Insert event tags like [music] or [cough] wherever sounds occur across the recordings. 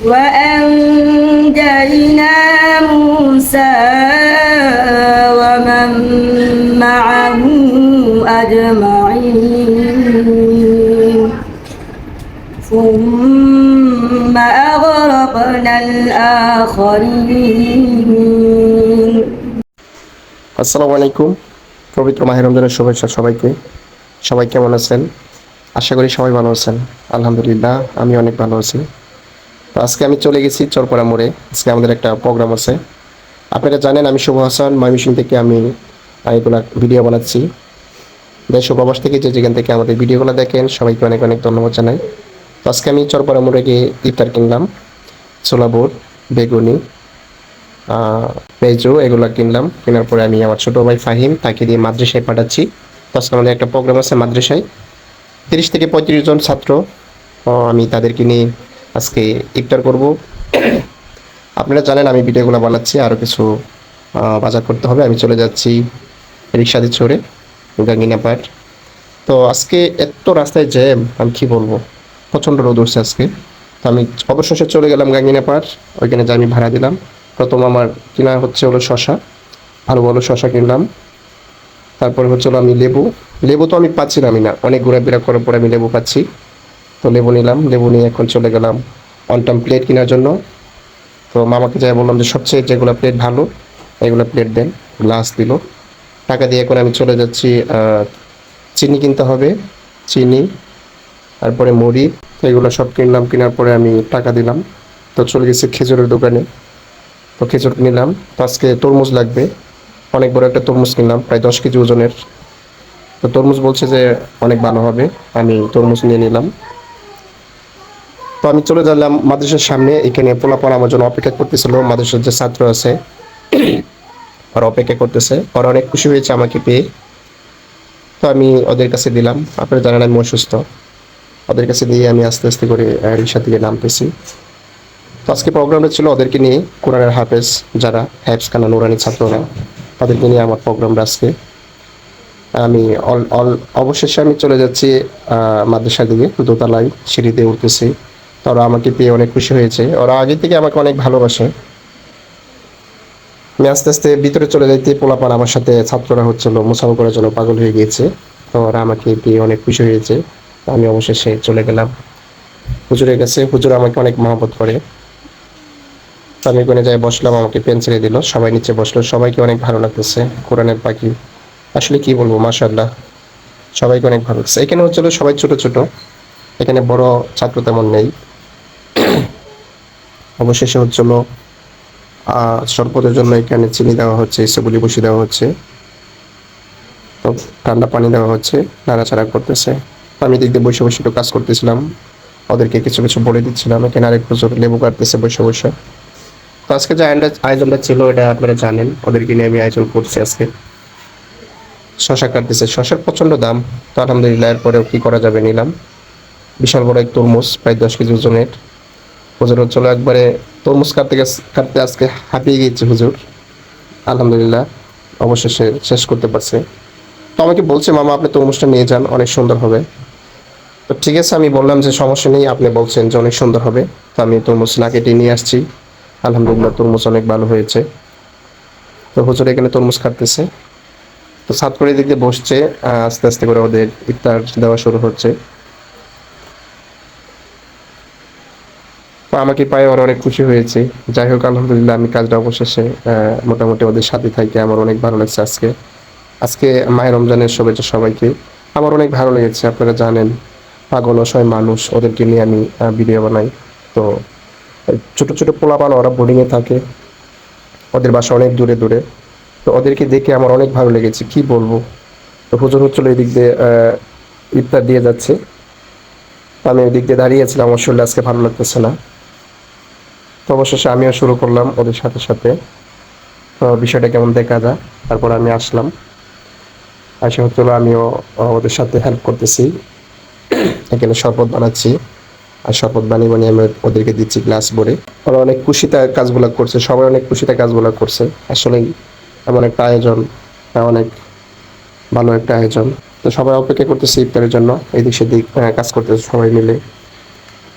وأنجينا موسى ومن معه أجمعين ثم أغرقنا الآخرين আসসালামু আলাইকুম পবিত্র মাহের রমজানের শুভেচ্ছা সবাইকে সবাই কেমন আছেন আশা করি সবাই ভালো আছেন আলহামদুলিল্লাহ আমি অনেক ভালো আছি আজকে আমি চলে গেছি চরপাড়া মোড়ে। আজকে আমাদের একটা প্রোগ্রাম আছে। আপনারা জানেন আমি শুভ হাসান ময়মনসিং থেকে আমি এগুলা ভিডিও বানাচ্ছি। দেশ ও থেকে যে যেখান থেকে আমাদের ভিডিওগুলো দেখেন, সবাইকে অনেক অনেক ধন্যবাদ জানাই। তো আজকে আমি চরপাড়া মোড়ে গিয়ে ইফতার কিনলাম, ছোলা বুট, বেগুনি পেজো এগুলো কিনলাম। কেনার পরে আমি আমার ছোটো ভাই ফাহিম, তাকে দিয়ে মাদ্রাসায় পাঠাচ্ছি। তো আজকে আমাদের একটা প্রোগ্রাম আছে মাদ্রাসায়। তিরিশ থেকে পঁয়ত্রিশ জন ছাত্র আমি তাদেরকে নিয়ে আজকে ইফতার করব। আপনারা জানেন আমি ভিডিওগুলো বানাচ্ছি আরও কিছু বাজার করতে হবে। আমি চলে যাচ্ছি রিক্সাতে চড়ে গাঙ্গিনা পাট তো আজকে এত রাস্তায় জ্যাম, আমি কী বলব? প্রচণ্ড রোদ উঠছে আজকে। তো আমি অবশেষে চলে গেলাম গাঙ্গিনা পাট ওইখানে যে আমি ভাড়া দিলাম। প্রথম আমার কেনা হচ্ছে হলো শশা, ভালো ভালো শশা কিনলাম। তারপরে হচ্ছে হলো আমি লেবু। লেবু তো আমি পাচ্ছিলামই না, অনেক ঘোরাফেরা করার পরে আমি লেবু পাচ্ছি। তো লেবু নিলাম, লেবু নিয়ে এখন চলে গেলাম অন টাইম প্লেট কেনার জন্য। তো মামাকে যাই বললাম যে সবচেয়ে যেগুলো প্লেট ভালো, এগুলো প্লেট দেন গ্লাস দিল। টাকা দিয়ে এখন আমি চলে যাচ্ছি চিনি কিনতে হবে, চিনি, তারপরে মুড়ি, এগুলো সব কিনলাম, কেনার পরে আমি টাকা দিলাম। তো চলে গেছি খেজুরের দোকানে। তো খেজুর নিলাম, তো আজকে তরমুজ লাগবে। অনেক বড় একটা তরমুজ কিনলাম, প্রায় দশ কেজি ওজনের। তো তরমুজ বলছে যে অনেক ভালো হবে, আমি তরমুজ নিয়ে নিলাম। তো আমি চলে গেলাম মাদ্রাসার সামনে। এখানে পোলাপন আমার জন্য অপেক্ষা করতেছিল। মাদ্রাসার যে ছাত্র আছে [clears throat] ওরা অপেক্ষা করতেছে। ওরা অনেক খুশি হয়েছে আমাকে পেয়ে। তো আমি ওদের কাছে দিলাম। আপনারা জানেন আমি অসুস্থ। ওদের কাছে দিয়ে আমি আস্তে আস্তে করে রিক্সা থেকে নামতেছি। তো আজকে প্রোগ্রামটা ছিল ওদেরকে নিয়ে কোরআনের হাফেজ যারা হ্যাপস খানা নুরানি ছাত্ররা তাদেরকে নিয়ে আমার প্রোগ্রামটা আজকে। আমি অল অল অবশেষে আমি চলে যাচ্ছি আহ, মাদ্রাসার দিকে। দোতলায় সিঁড়িতে উঠতেছি। তো ওরা আমাকে পেয়ে অনেক খুশি হয়েছে। ওরা আগে থেকে আমাকে অনেক ভালোবাসে। আমি আস্তে আস্তে ভিতরে চলে যাইতে পোলাপান আমার সাথে ছাত্ররা হচ্ছিল মুসাফা করার জন্য পাগল হয়ে গিয়েছে। তো ওরা আমাকে পেয়ে অনেক খুশি হয়েছে। আমি অবশেষে চলে গেলাম। হুজুরের কাছে, হুজুর আমাকে অনেক মহব্বত করে। আমি ওখানে যাই বসলাম, আমাকে পেন ছেড়ে দিল, সবাই নিচে বসল, সবাইকে অনেক ভালো লাগতেছে। কোরআনের পাখি। আসলে কি বলব মাশাল্লাহ সবাইকে অনেক ভালো লাগছে। এখানে হচ্ছিল সবাই ছোট ছোট, এখানে বড় ছাত্র তেমন নেই। অবশেষে হচ্ছিল শরবতের জন্য এখানে চিনি দেওয়া হচ্ছে, সেগুলি বসিয়ে দেওয়া হচ্ছে। তো ঠান্ডা পানি দেওয়া হচ্ছে, নাড়াচাড়া করতেছে। আমি দিক দিয়ে বসে বসে একটু কাজ করতেছিলাম, ওদেরকে কিছু কিছু বলে দিচ্ছিলাম, এখানে আরেক প্রচুর লেবু কাটতেছে বসে বসে। তো আজকে যে আয়োজনটা ছিল, এটা আপনারা জানেন, ওদেরকে নিয়ে আমি আয়োজন করছি আজকে। শশা কাটতেছে, শশার প্রচণ্ড দাম, তো আলহামদুলিল্লাহ এরপরেও কী করা যাবে নিলাম। বিশাল বড় এক তরমুজ, প্রায় দশ কেজি ওজনের। হুজুর হচ্ছিল একবারে তরমুজ কাটতে কাটতে আজকে হাঁপিয়ে গিয়েছে হুজুর। আলহামদুলিল্লাহ, অবশেষে শেষ করতে পারছে। তো আমাকে বলছে, মামা, আপনি তরমুজটা নিয়ে যান, অনেক সুন্দর হবে। তো ঠিক আছে, আমি বললাম যে, সমস্যা নেই। আপনি বলছেন যে, অনেক সুন্দর হবে। তো আমি তরমুজ না কেটে নিয়ে আসছি। আলহামদুলিল্লাহ, তরমুজ অনেক ভালো হয়েছে। তো হুজুর এখানে তরমুজ কাটতেছে। তো সাত করে দিয়ে বসছে আস্তে আস্তে করে ওদের ইফতার দেওয়া শুরু হচ্ছে। আমাকে পায়ে ওরা অনেক খুশি হয়েছে। যাই হোক, আলহামদুলিল্লাহ আমি কাজটা অবশেষে মোটামুটি ওদের সাথে থাকি। আমার অনেক ভালো লাগছে আজকে। আজকে মায়ের রমজানের শুভেচ্ছা সবাইকে। আমার অনেক ভালো লেগেছে, আপনারা জানেন, পাগল, অসহায় মানুষ, ওদেরকে নিয়ে আমি ভিডিও বানাই। তো, ছোট ছোট পোলাপান ওরা বোর্ডিংয়ে থাকে, ওদের বাসা অনেক দূরে দূরে। তো ওদেরকে দেখে আমার অনেক ভালো লেগেছে, কি বলব? তো হুজুর হচ্ছিল এই দিক দিয়ে ইফতার দিয়ে যাচ্ছে। আমি ওই দিক দিয়ে দাঁড়িয়েছিলাম আমার শরীর আজকে ভালো লাগতেছে না। তো অবশেষে আমিও শুরু করলাম ওদের সাথে সাথে। বিষয়টা কেমন দেখা যায়? তারপর আমি আসলাম। আসে হচ্ছিল আমিও ওদের সাথে হেল্প করতেছি। এখানে শরবত বানাচ্ছি। আর শরবত বানিয়ে বানিয়ে আমি ওদেরকে দিচ্ছি গ্লাস ভরে ওরা অনেক খুশিতে কাজগুলো করছে সবাই অনেক খুশিতে কাজগুলো করছে। আসলেই এমন একটা আয়োজন অনেক ভালো একটা আয়োজন। তো সবাই অপেক্ষা করতেছে ইফতারের জন্য। এদিক সেদিক আহ, কাজ করতেছে সবাই মিলে।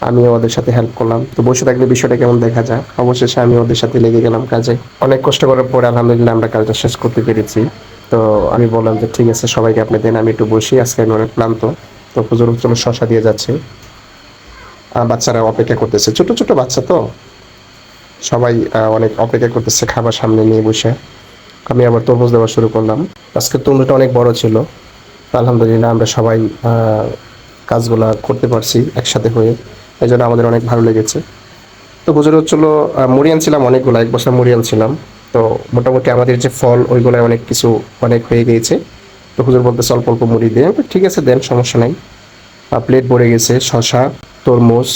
আমি ওদের সাথে হেল্প করলাম। তো বসে থাকলে বিষয়টা কেমন দেখা যায়? অবশেষে আমি ওদের সাথে লেগে গেলাম কাজে। অনেক কষ্ট করার পরে আলহামদুলিল্লাহ আমরা কাজটা শেষ করতে পেরেছি। তো আমি বললাম যে, ঠিক আছে, সবাইকে আপনি দেন, আমি একটু বসি, আজকে আমি অনেক ক্লান্ত। তো পুজোর চলো শশা দিয়ে যাচ্ছে। বাচ্চারা অপেক্ষা করতেছে। ছোট ছোট বাচ্চা তো। সবাই অনেক অপেক্ষা করতেছে খাবার সামনে নিয়ে বসে। আমি আবার তরমুজ দেওয়া শুরু করলাম। আজকে তরমুজটা অনেক বড় ছিল। আলহামদুলিল্লাহ আমরা সবাই কাজগুলা করতে পারছি একসাথে হয়ে। এই জন্য আমাদের অনেক ভালো লেগেছে। তো হুজুর হচ্ছিল মুড়ি ছিলাম অনেকগুলো, এক বছর মুড়ি ছিলাম। তো মোটামুটি আমাদের যে ফল ওইগুলো অনেক কিছু, অনেক হয়ে গিয়েছে। তো হুজুর বলতে অল্প অল্প মুড়ি দিয়ে ঠিক আছে, দেন, সমস্যা নাই। প্লেট ভরে গেছে শশা তরমুজ,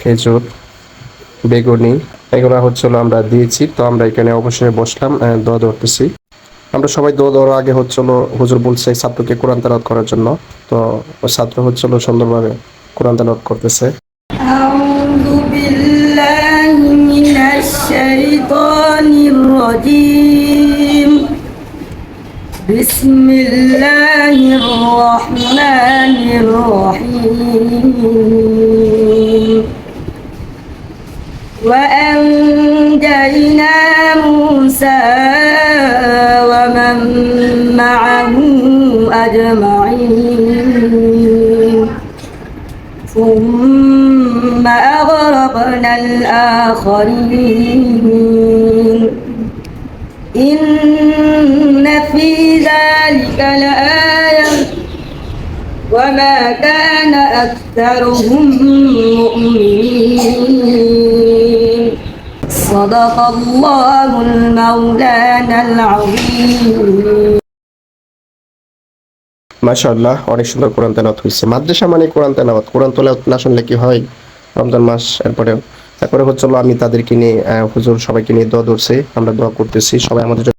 খেজুর, বেগুনি, এগুলো হচ্ছিল আমরা দিয়েছি। তো আমরা এখানে অবশ্যই বসলাম দোয়া ধরতেছি। আমরা সবাই দোয়া দেওয়ার আগে হচ্ছিল, হুজুর বলছে ছাত্রকে কোরআন তেলাওয়াত করার জন্য। তো ছাত্র হচ্ছিল সুন্দরভাবে কোরআন তেলাওয়াত করতেছে। أعوذ بالله من الشيطان الرجيم. بسم الله الرحمن الرحيم. وأنجينا موسى ومن معه أجمعين. ثم أغرقنا الآخرين إن في ذلك لآية وما كان أكثرهم مؤمنين صدق الله المولانا العظيم মাশাআল্লাহ অনেক সুন্দর কোরআন তেলাওয়াত হয়েছে মাদ্রাসা মানে কোরআন তেলাওয়াত কোরআন তেলাওয়াত না শুনলে কি হয় রমজান মাস, এরপরেও। তারপরে হচ্ছে আমি তাদেরকে নিয়ে হুজুর সবাইকে নিয়ে দোয়া ধরছে, আমরা দোয়া করতেছি, সবাই আমাদের